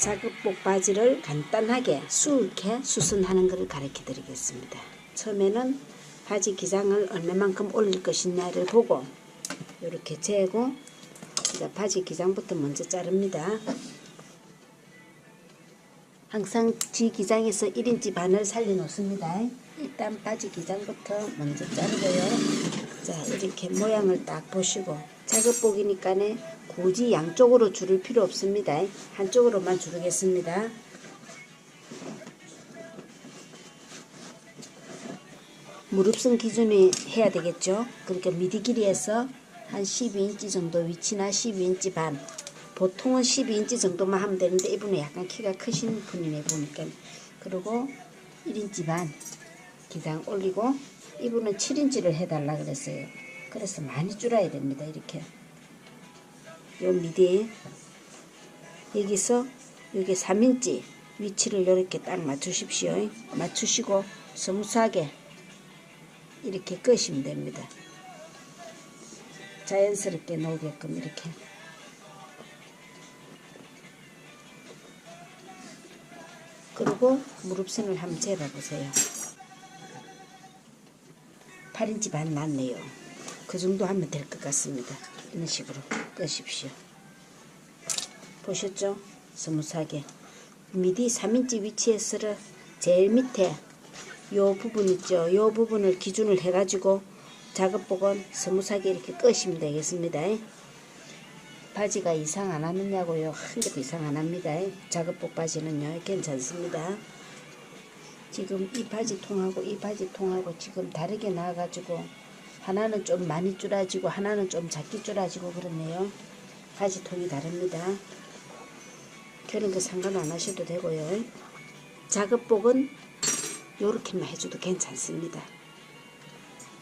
자급복 바지를 간단하게 수을게 수선하는 것을 가르쳐 드리겠습니다. 처음에는 바지 기장을 얼마만큼 올릴 것이냐를 보고 이렇게 재고 바지 기장부터 먼저 자릅니다. 항상 지 기장에서 1인치 반을 살려 놓습니다. 일단 바지 기장부터 먼저 자르고요. 자 이렇게 모양을 딱 보시고 작업복이니까네 굳이 양쪽으로 줄을 필요 없습니다. 한쪽으로만 주르겠습니다. 무릎선 기준이 해야 되겠죠. 그러니까 미디 길이에서 한 12인치 정도 위치나 12인치 반. 보통은 12인치 정도만 하면 되는데 이분은 약간 키가 크신 분이네 보니까. 그리고 1인치 반 기장 올리고 이분은 7인치를 해달라 그랬어요. 그래서 많이 줄여야 됩니다. 이렇게. 요 미디 여기서 여기 3인치 위치를 이렇게 딱 맞추십시오. 맞추시고 스무스하게 이렇게 끄시면 됩니다. 자연스럽게 나오게끔 이렇게 그리고 무릎선을 한번 재봐보세요. 8인치 반 났네요. 그 정도 하면 될 것 같습니다. 이런 식으로 끄십시오. 보셨죠? 스무스하게 미디 3인치 위치에서 제일 밑에 요 부분 있죠? 요 부분을 기준을 해가지고 작업복은 스무스하게 이렇게 끄시면 되겠습니다. 바지가 이상 안 하느냐고요? 한 개도 이상 안 합니다. 작업복 바지는요, 괜찮습니다. 지금 이 바지 통하고 이 바지 통하고 지금 다르게 나와가지고 하나는 좀 많이 줄어지고 하나는 좀 작게 줄어지고 그러네요. 바지 통이 다릅니다. 그런 거 상관 안 하셔도 되고요. 작업복은 요렇게만 해줘도 괜찮습니다.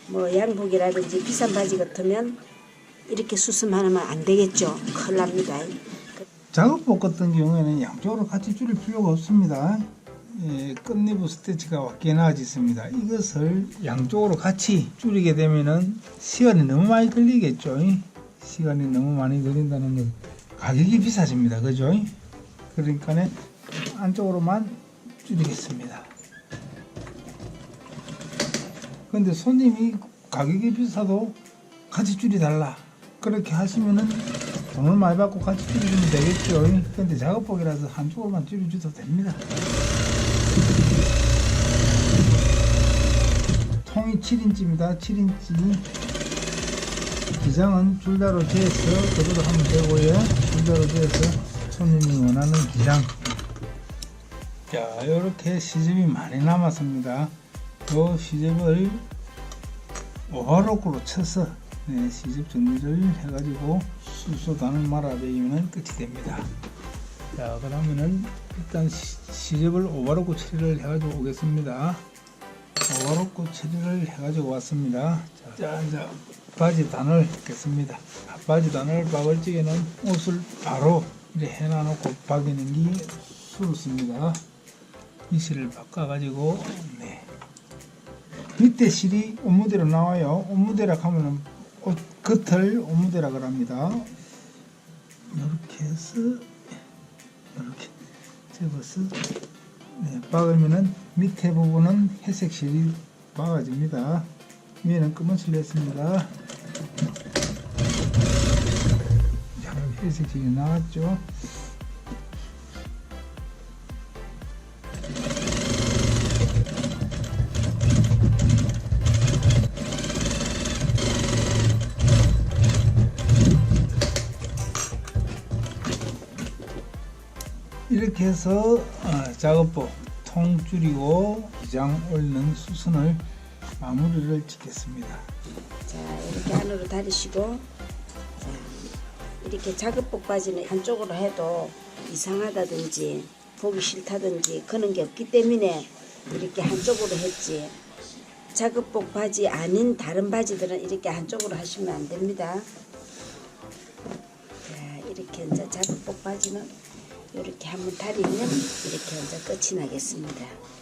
뭐 양복이라든지 비싼 바지 같으면 이렇게 수습하면 안 되겠죠. 큰일 납니다. 작업복 같은 경우에는 양쪽으로 같이 줄일 필요가 없습니다. 예, 끝니브 스티치가 왔게 나아졌습니다. 이것을 양쪽으로 같이 줄이게 되면은 시간이 너무 많이 걸리겠죠. 시간이 너무 많이 걸린다는 건 가격이 비싸집니다. 그죠? 그러니까 안쪽으로만 줄이겠습니다. 근데 손님이 가격이 비싸도 같이 줄여달라. 그렇게 하시면은 돈을 많이 받고 같이 줄여주면 되겠죠. 근데 작업복이라서 한쪽으로만 줄여줘도 됩니다. 통이 7인치입니다. 7인치. 기장은 줄자로 재서 그대로 하면 되고요. 줄자로 재서 손님이 원하는 기장. 자, 이렇게 시접이 많이 남았습니다. 요 시접을 오화로크로 쳐서 네, 시접 정리를 해가지고 수소 단을 말아내면 끝이 됩니다. 자, 그러면은 일단 시, 시접을 오바로크 처리를 해가지고 오겠습니다. 오바로크 처리를 해가지고 왔습니다. 자, 자 이제 바지 단을 겠습니다. 바지 단을 박을 적에는 옷을 바로 이렇게 해놔놓고 박이는 게 수습니다. 이 실을 바꿔가지고 네. 밑에 실이 옷무대로 나와요. 옷무대라 하면은 옷 겉을 옷무대라 그럽니다. 이렇게 해서 이렇게 접어서 네, 박으면은 밑에 부분은 회색 실이 박아집니다. 위에는 검은 실을 했습니다. 자, 회색 실이 나왔죠. 이렇게 해서 어, 작업복 통 줄이고 기장 올리는 수선을 마무리를 짓겠습니다. 자 이렇게 안으로 다리시고 자 이렇게 작업복 바지는 한쪽으로 해도 이상하다든지 보기 싫다든지 그런 게 없기 때문에 이렇게 한쪽으로 했지 작업복 바지 아닌 다른 바지들은 이렇게 한쪽으로 하시면 안 됩니다. 자 이렇게 이제 작업복 바지는 이렇게 한번 다리면 이렇게 이제 끝이 나겠습니다.